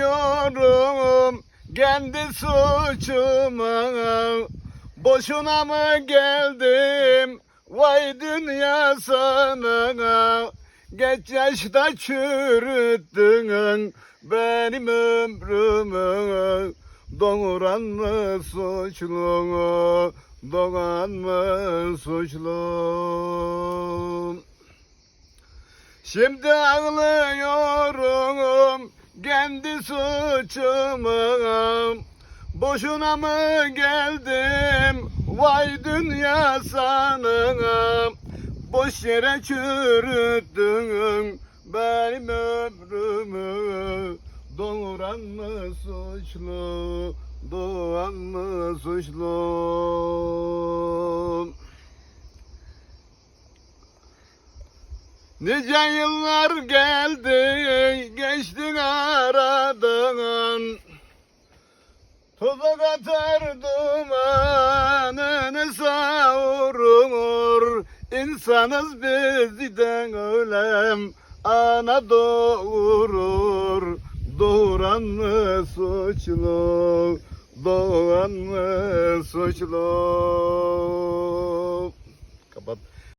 ağlıyorum kendi suçuma Boşuna mı geldim? Vay dünya sana. Geç yaşta çürüttün benim ömrümü. Doğuran mı suçlu Doğan mı suçlu? Şimdi ağlıyorum kendi suçuma Boşuna mı geldim? Vay dünya sana Boş yere çürüttün benim ömrümü. Doğuran mı suçlu, doğan mı suçlu? Nice yıllar geldi, aradan Toza katar dumanını savurur. İnsanız bizden ölem ana doğurur. Doğuran mı suçlu, doğan mı suçlu? Kapat